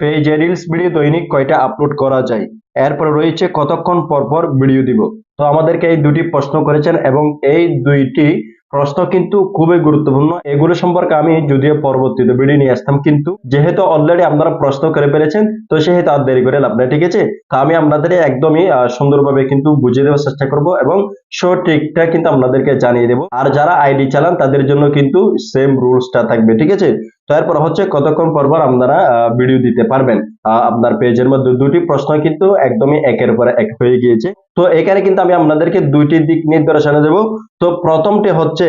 পেজে reels video দৈনিক কয়টা আপলোড করা যায়? এরপর রয়েছে কতক্ষণ পর পর ভিডিও দিব? তো আমাদেরকে এই দুটি প্রশ্ন করেছেন এবং এই দুইটি প্রশ্ন কিন্তু খুবই গুরুত্বপূর্ণ। এগুলো সম্পর্কে আমি যদিও পরবর্তীতে ভিডিও নিয়ে আসতাম, কিন্তু যেহেতু অলরেডি আপনারা প্রশ্ন করে ফেলেছেন, তো সেহেতু আর দেরি করে লাভ নেই, ঠিক আছে? তো আমি আপনাদের একদমই সুন্দরভাবে কিন্তু বুঝিয়ে দেওয়ার চেষ্টা করব এবং সঠিকটা কিন্তু আপনাদেরকে জানিয়ে দেবো। আর যারা আইডি চালান, তাদের জন্য কিন্তু সেম রুলসটা থাকবে, ঠিক আছে? তো এরপর হচ্ছে কতক্ষণ পর আপনারা ভিডিও দিতে পারবেন। আপনার পেজের মধ্যে দুটি প্রশ্ন কিন্তু একদমই একের পর এক হয়ে গিয়েছে। তো এখানে কিন্তু আমি আপনাদেরকে দুইটি দিক নির্দেশনা দেব। তো প্রথমটি হচ্ছে,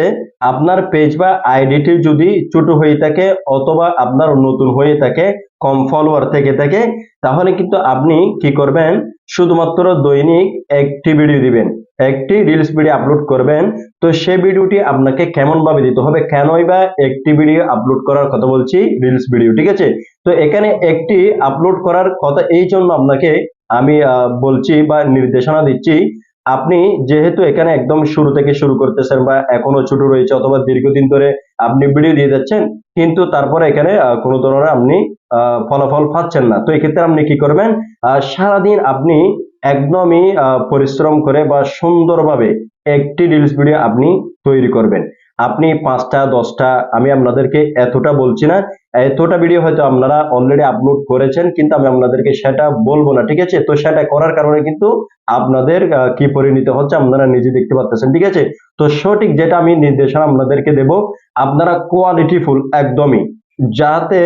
আপনার পেজ বা আইডিটি যদি ছোট হয়ে থাকে অথবা আপনার নতুন হয়ে থাকে কম ফলোয়ার থেকে থাকে, তাহলে কিন্তু আপনি কি করবেন? শুধুমাত্র দৈনিক একটি ভিডিও দিবেন। একটি রিলস ভিডিও আপলোড করবেন। তো সেই ভিডিওটি আপনাকে কেমন ভাবে দিতে হবে? কেনই বা একটি ভিডিও আপলোড করার কথা বলছি রিলস ভিডিও ঠিক আছে? তো এখানে একটি আপলোড করার কথা, এই জন্য আপনাকে আমি বলছি বা নির্দেশনা দিচ্ছি আপনি যেহেতু এখানে একদম শুরু থেকে শুরু করতেছেন বা এখনও ছোট রয়েছে অথবা দীর্ঘদিন ধরে আপনি ভিডিও দিয়ে যাচ্ছেন, কিন্তু তারপরে এখানে কোনো ধরনের আপনি ফলাফল পাচ্ছেন না। তো এক্ষেত্রে আপনি কি করবেন সারাদিন আপনি একদমই পরিশ্রম করে বা সুন্দরভাবে একটি রিলস ভিডিও আপনি তৈরি করবেন। আপনি পাঁচটা, দশটা, আমি আপনাদেরকে এতটা বলছি না, এতটা ভিডিও হয়তো আপনারা অলরেডি আপলোড করেছেন, কিন্তু আমি আপনাদেরকে সেটা বলব না, ঠিক আছে? তো সেটা করার কারণে কিন্তু আপনাদের কি পরিণত হচ্ছে আপনারা নিজে দেখতে পাচ্ছেন ঠিক আছে? তো সঠিক যেটা আমি নির্দেশনা আপনাদেরকে দেব, আপনারা কোয়ালিটি ফুল একদমই। যাতে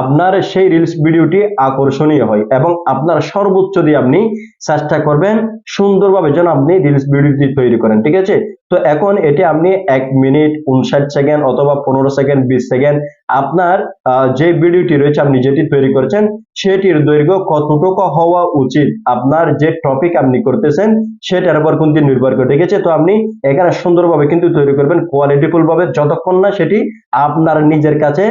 আপনার সেই রিলস ভিডিওটি আকর্ষণীয় হয় এবং আপনার সর্বোচ্চ দিয়ে আপনি চেষ্টা করবেন সুন্দরভাবে যেন আপনি রিলস ভিডিওটি তৈরি করেন, ঠিক আছে? তো এখন এটি আপনি এক মিনিট উনষাট সেকেন্ড অথবা পনেরো সেকেন্ড বিশ সেকেন্ড আপনার যে ভিডিওটি রয়েছে আপনি যেটি তৈরি করেছেন সেটির দৈর্ঘ্য কতটুকু হওয়া উচিত? আপনার যে টপিক আপনি করতেছেন সেটার উপর কিন্তু নির্ভর করে। ঠিক আছে? তো আপনি এখানে সুন্দরভাবে কিন্তু তৈরি করবেন কোয়ালিটিফুল ভাবে যতক্ষণ না সেটি আপনার নিজের কাছে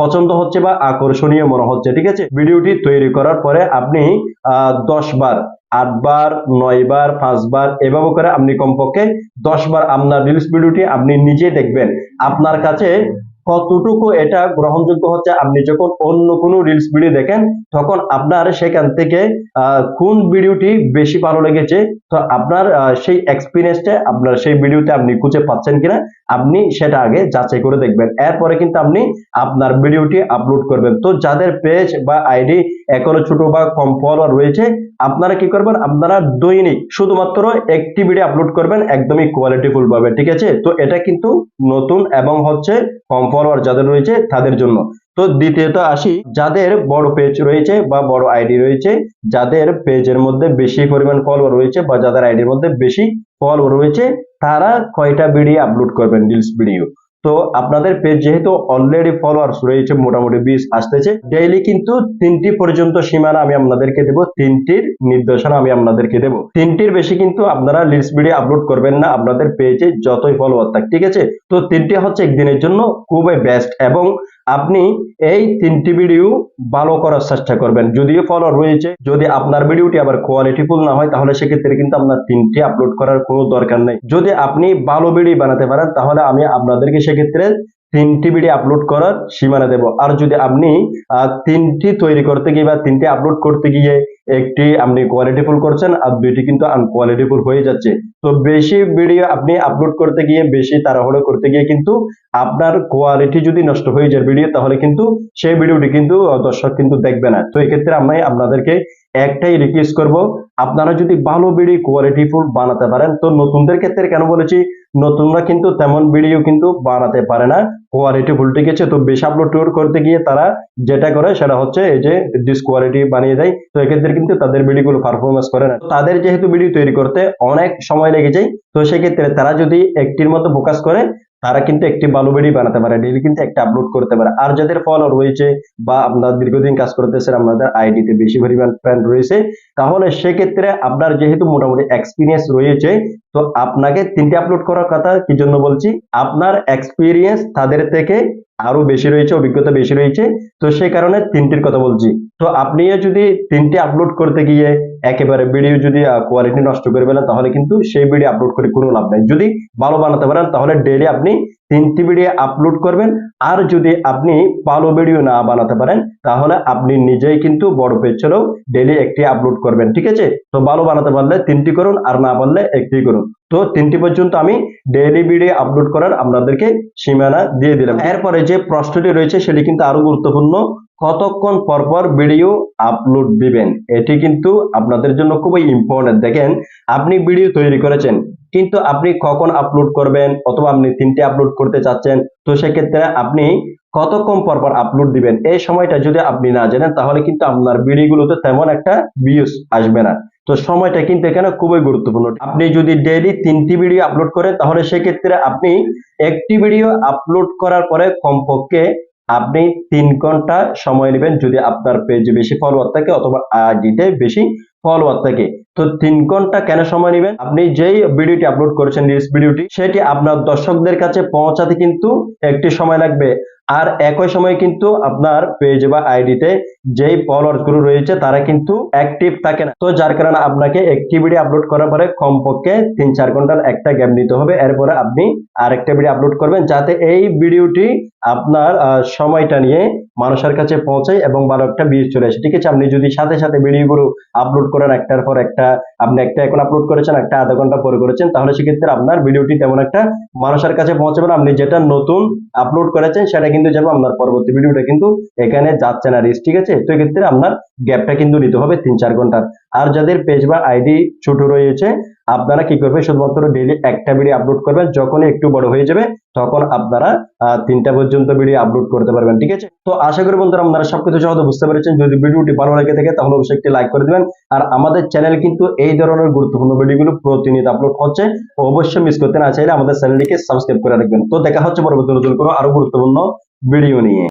পছন্দ হচ্ছে বা আকর্ষণীয় মনে হচ্ছে। ঠিক আছে? ভিডিওটি তৈরি করার পরে আপনি আহ, দশ বার আট বার নয় বার পাঁচ বার এভাবে করে আপনি কমপক্ষে দশ বার আপনার রিলস ভিডিওটি আপনি নিজে দেখবেন। আপনার কাছে কতটুকু এটা গ্রহণযোগ্য হচ্ছে, আপনি যখন অন্য কোনো রিলস ভিডিও দেখেন, তখন আপনার সেখান থেকে কোন ভিডিওটি বেশি ভালো লেগেছে, তো আপনার সেই এক্সপিরিয়েন্সটা আপনার সেই ভিডিওতে আপনি খুঁজে পাচ্ছেন কিনা, আপনি সেটা আগে যাচাই করে দেখবেন। এরপরে কিন্তু আপনি আপনার ভিডিওটি আপলোড করবেন। তো যাদের পেজ বা আইডি এখনও ছোট বা কম ফলোয়ার রয়েছে আপনারা কি করবেন? আপনারা দৈনিক শুধুমাত্র একটি ভিডিও আপলোড করবেন একদমই কোয়ালিটিফুল ভাবে, ঠিক আছে? তো এটা কিন্তু নতুন এবং হচ্ছে কম ফলোয়ার যাদের রয়েছে তাদের জন্য। তো দ্বিতীয়ত আসি, যাদের বড় পেজ রয়েছে বা বড় আইডি রয়েছে, যাদের পেজের মধ্যে বেশি পরিমাণ ফলোয়ার রয়েছে বা যাদের আইডির মধ্যে বেশি ফলোয়ার রয়েছে, তারা কয়টা ভিডিও আপলোড করবেন রিলস ভিডিও তো আপনাদের পেজ যেহেতু অলরেডি ফলোয়ার্স রয়েছে, মোটামুটি বিশ আসতেছে ডেইলি কিন্তু তিনটি পর্যন্ত সীমানা আমি আপনাদেরকে দেবো, তিনটির নির্দেশনা আমি আপনাদেরকে দেবো। তিনটির বেশি কিন্তু আপনারা লিস্ট ভিডিও আপলোড করবেন না, আপনাদের পেজে যতই ফলোয়ার থাক, ঠিক আছে? তো তিনটি হচ্ছে একদিনের জন্য খুবই বেস্ট এবং আপনি এই তিনটি ভিডিও ভালো করার চেষ্টা করবেন। যদিও ফলোয়ার রয়েছে, যদি আপনার ভিডিওটি আবার কোয়ালিটিফুল না হয়, তাহলে সেক্ষেত্রে কিন্তু আপনার তিনটি আপলোড করার কোনো দরকার নেই। যদি আপনি ভালো ভিডিও বানাতে পারেন, তাহলে আমি আপনাদেরকে সেক্ষেত্রে তিনটি ভিডিও আপলোড করার সীমানা দেব। আর যদি আপনি তিনটি তৈরি করতে গিয়ে বা তিনটি আপলোড করতে গিয়ে একটি আপনি কোয়ালিটিফুল করছেন, আর দুইটি কিন্তু আনকোয়ালিটিফুল হয়ে যাচ্ছে তো বেশি ভিডিও আপনি আপলোড করতে গিয়ে বেশি তাড়াহুড়ো করতে গিয়ে কিন্তু আপনার কোয়ালিটি যদি নষ্ট হয়ে যায় ভিডিও তাহলে কিন্তু সেই ভিডিওটি কিন্তু দর্শক কিন্তু দেখবে না। তো এক্ষেত্রে আমি আপনাদেরকে একটাই রিকোয়েস্ট করব, আপনারা যদি ভালো ভিডিও কোয়ালিটিফুল বানাতে পারেন, তো নতুনদের ক্ষেত্রে কেন বলেছি, নতুনরা কিন্তু তেমন ভিডিও কিন্তু বানাতে পারে না কোয়ালিটি ভুল ঠিক আছে, তো বেশি আপলোড করতে গিয়ে তারা যেটা করে, সেটা হচ্ছে এই যে ডিসকোয়ালিটি বানিয়ে দেয়। তো এক্ষেত্রে কিন্তু তাদের ভিডিওগুলো পারফরমেন্স করে না। তাদের যেহেতু ভিডিও তৈরি করতে অনেক সময় লেগে যায় তো সেক্ষেত্রে তারা যদি একটির মতো ফোকাস করে তারা কিন্তু একটি ভালো ভিডিও বানাতে পারে ডেলি কিন্তু একটা আপলোড করতে পারে। আর যাদের ফলোয়ার রয়েছে বা আপনার দীর্ঘদিন কাজ করতেছেন, আপনাদের আইডিতে বেশি পরিমাণ ফ্যান রয়েছে, তাহলে সেক্ষেত্রে আপনার যেহেতু মোটামুটি এক্সপিরিয়েন্স রয়েছে, তো আপনাকে তিনটে আপলোড করার কথা কি জন্য বলছি? আপনার এক্সপিরিয়েন্স তাদের থেকে আরও বেশি রয়েছে, অভিজ্ঞতা বেশি রয়েছে, তো সেই কারণে তিনটির কথা বলছি। তো আপনিও যদি তিনটে আপলোড করতে গিয়ে একেবারে ভিডিও যদি কোয়ালিটি নষ্ট করে ফেলেন, তাহলে কিন্তু সেই ভিডিও আপলোড করে কোনো লাভ নাই। যদি ভালো বানাতে পারেন, তাহলে ডেইলি আপনি তিনটি ভিডিও আপলোড করবেন। আর যদি আপনি ভালো ভিডিও না বানাতে পারেন, তাহলে আপনি নিজেই কিন্তু বড় পেজ ছেড়েও ডেইলি একটি আপলোড করবেন, ঠিক আছে? তো ভালো বানাতে পারলে তিনটি করুন, আর না পারলে একটি করুন। তো তিনটি পর্যন্ত আমি ডেইলি ভিডিও আপলোড করার আপনাদেরকে সীমানা দিয়ে দিলাম। এরপরে যে প্রশ্নটি রয়েছে, সেটি কিন্তু আরও গুরুত্বপূর্ণ। কতক্ষণ পর পর ভিডিও আপলোড দিবেন? এটি কিন্তু আপনাদের জন্য খুবই ইম্পর্টেন্ট দেখেন, আপনি ভিডিও তৈরি করেছেন। কিন্তু আপনি কখন আপলোড করবেন অথবা আপনি তিনটে আপলোড করতে চাচ্ছেন, তো সেক্ষেত্রে আপনি কতক্ষণ পর পর আপলোড দিবেন? এই সময়টা যদি আপনি না জানেন, তাহলে কিন্তু আপনার ভিডিওগুলোতে তেমন একটা ভিউজ আসবে না। তো সময়টা কিন্তু এখানে খুবই গুরুত্বপূর্ণ। আপনি যদি ডেইলি তিনটি ভিডিও আপলোড করেন, তাহলে সেক্ষেত্রে আপনি একটি ভিডিও আপলোড করার পরে কমপক্ষে আপনি তিন ঘণ্টা সময় নেবেন যদি আপনার পেজে বেশি ফলোয়ার থাকে অথবা আইডিতে বেশি ফলোয়ার থাকে। তো তিন ঘণ্টা কেন সময় নেবেন? আপনি যেই ভিডিওটি আপলোড করেছেন রিলস ভিডিওটি, সেটি আপনার দর্শকদের কাছে পৌঁছাতে কিন্তু একটি সময় লাগবে। আর একই সময় কিন্তু আপনার পেজ বা আইডিতে যেই ফলোয়ার্সগুলো রয়েছে, তারা কিন্তু অ্যাক্টিভ থাকে না। তো যার কারণে আপনাকে একটি ভিডিও আপলোড করার পরে কমপক্ষে তিন চার ঘণ্টার একটা গ্যাপ নিতে হবে। এরপরে আপনি আরেকটা ভিডিও আপলোড করবেন, যাতে এই ভিডিওটি আপনার সময়টা নিয়ে মানুষের কাছে পৌঁছায় এবং ভালো একটা ভিউজ চলে আসে। ঠিক আছে, আপনি যদি সাথে সাথে ভিডিওগুলো আপলোড করেন একটার পর একটা আপনি একটা এখন আপলোড করেছেন, একটা আধা ঘণ্টা পরে করেছেন, তাহলে সেক্ষেত্রে আপনার ভিডিওটি তেমন একটা মানুষের কাছে পৌঁছাবে না। আপনি যেটা নতুন আপলোড করেছেন, সেটা কিন্তু যাবে আপনার পরবর্তী ভিডিওটা কিন্তু এখানে যাচ্ছে না রিস ঠিক আছে? তো এক্ষেত্রে আপনার গ্যাপটা কিন্তু নিতে হবে তিন চার ঘণ্টার। আর যাদের পেজ বা আইডি ছোট রয়েছে আপনারা কি করবেন? শুধুমাত্র ডেইলি একটা ভিডিও আপলোড করবেন। যখন একটু বড় হয়ে যাবে, তখন আপনারা তিনটা পর্যন্ত ভিডিও আপলোড করতে পারবেন, ঠিক আছে? তো আশা করি বন্ধুরা আপনারা সবকিছু সহজে বুঝতে পেরেছেন। যদি ভিডিওটি ভালো লাগে থাকে, তাহলে অবশ্যই একটি লাইক করে দিবেন। আর আমাদের চ্যানেল কিন্তু এই ধরনের গুরুত্বপূর্ণ ভিডিওগুলো প্রতিনিয়ত আপলোড হচ্ছে। অবশ্যই মিস করতে না চাইলে আমাদের চ্যানেলটিকে সাবস্ক্রাইব করে রাখবেন। তো দেখা হচ্ছে পরবর্তী নতুন কোনো আরও গুরুত্বপূর্ণ ভিডিও নিয়ে।